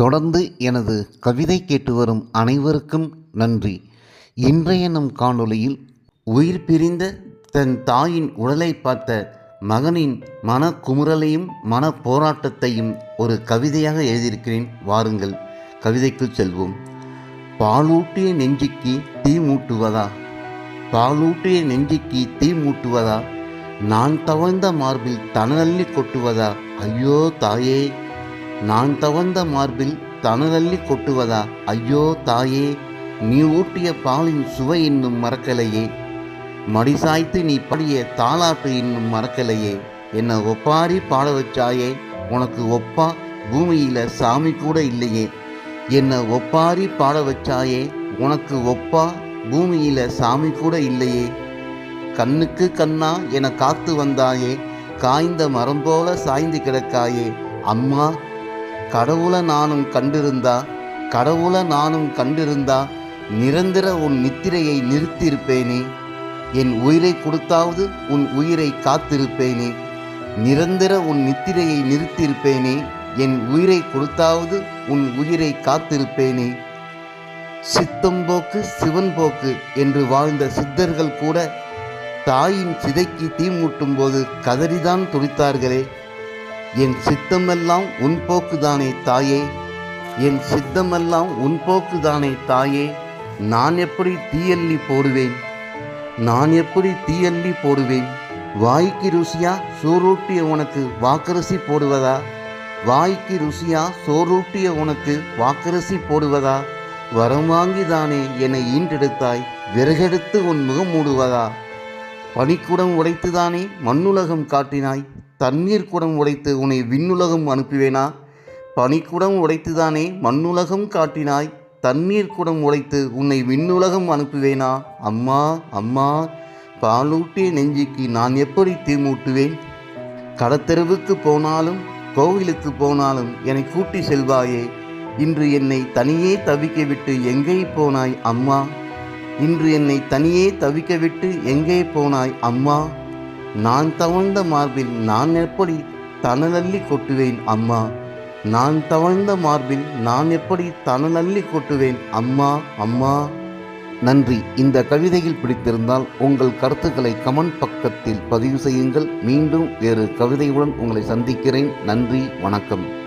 தொடர்ந்து எனது கவிதை கேட்டு வரும் அனைவருக்கும் நன்றி. இன்றைய நம் காணொளியில் உயிர் பிரிந்த தன் தாயின் உடலை பார்த்த மகனின் மனக்குமுறலையும் மன போராட்டத்தையும் ஒரு கவிதையாக எழுதியிருக்கிறேன். வாருங்கள் கவிதைக்குள் செல்வோம். பாலூட்டிய நெஞ்சுக்கு தீ மூட்டுவதா? பாலூட்டிய நெஞ்சுக்கு தீ மூட்டுவதா? நான் தவழ்ந்த மார்பில் தனநள்ளி கொட்டுவதா? ஐயோ தாயே நான் தவழ்ந்த மார்பில் தணலள்ளி கொட்டுவதா? ஐயோ தாயே நீ ஊட்டிய பாலின் சுவை இன்னும் மறக்கலையே. மடிசாய்த்து நீ பாடிய தாலாட்டு இன்னும் மறக்கலையே. என்னை ஒப்பாரி பாட வச்சாயே உனக்கு ஒப்பா பூமியில சாமி கூட இல்லையே. என்னை ஒப்பாரி பாட வச்சாயே உனக்கு ஒப்பா பூமியில சாமி கூட இல்லையே. கண்ணுக்கு கண்ணா என காத்து வந்தாயே காய்ந்த மரம் போல சாய்ந்து கிடக்காயே. அம்மா கடவுளை நானும் கண்டிருந்தா கடவுளை நானும் கண்டிருந்தா நிரந்தர உன் நித்திரையை நிறுத்தியிருப்பேனே. என் உயிரை கொடுத்தாவது உன் உயிரை காத்திருப்பேனே. நிரந்தர உன் நித்திரையை நிறுத்தியிருப்பேனே. என் உயிரை கொடுத்தாவது உன் உயிரை காத்திருப்பேனே. சித்தம் போக்கு சிவன் போக்கு என்று வாழ்ந்த சித்தர்கள் கூட தாயின் சிதைக்கு தீ மூட்டும் போது கதறிதான் துடித்தார்களே. என் சித்தமெல்லாம் உன் போக்குதானே தாயே. என் சித்தமெல்லாம் உன் போக்குதானே தாயே. நான் எப்படி தீயள்ளி போடுவேன்? நான் எப்படி தீயள்ளி போடுவேன்? வாய்க்கு ருசியா சோறூட்டிய உனக்கு வாக்கரசி போடுவதா? வாய்க்கு ருசியா சோறூட்டிய உனக்கு வாக்கரசி போடுவதா? வரம் வாங்கிதானே என்னை ஈன்றெடுத்தாய் விறகெடுத்து உன் முகம் மூடுவதா? பனிக்குடம் உடைத்துதானே மண்ணுலகம் காட்டினாய் தண்ணீர் குடம் உடைத்து உன்னை விண்ணுலகம் அனுப்புவேனா? பனிக்குடம் உடைத்துதானே மண்ணுலகம் காட்டினாய். தண்ணீர் குடம் உடைத்து உன்னை விண்ணுலகம் அனுப்புவேனா? அம்மா அம்மா பாலூட்டிய நெஞ்சுக்கு நான் எப்படி தீமூட்டுவேன் கடத்தெருவுக்கு போனாலும் கோவிலுக்கு போனாலும் என்னை கூட்டி செல்வாயே. இன்று என்னை தனியே தவிக்க விட்டு எங்கே போனாய் அம்மா? இன்று என்னை தனியே தவிக்க விட்டு எங்கே போனாய் அம்மா? நான் தவழ்ந்த மார்பில் நான் எப்படி தனலள்ளி கொட்டுவேன் அம்மா? நான் தவழ்ந்த மார்பில் நான் எப்படி தனநல்லி கொட்டுவேன் அம்மா? அம்மா. நன்றி. இந்த கவிதையில் பிடித்திருந்தால் உங்கள் கருத்துக்களை கமெண்ட் பக்கத்தில் பதிவு செய்யுங்கள். மீண்டும் வேறு கவிதையுடன் உங்களை சந்திக்கிறேன். நன்றி. வணக்கம்.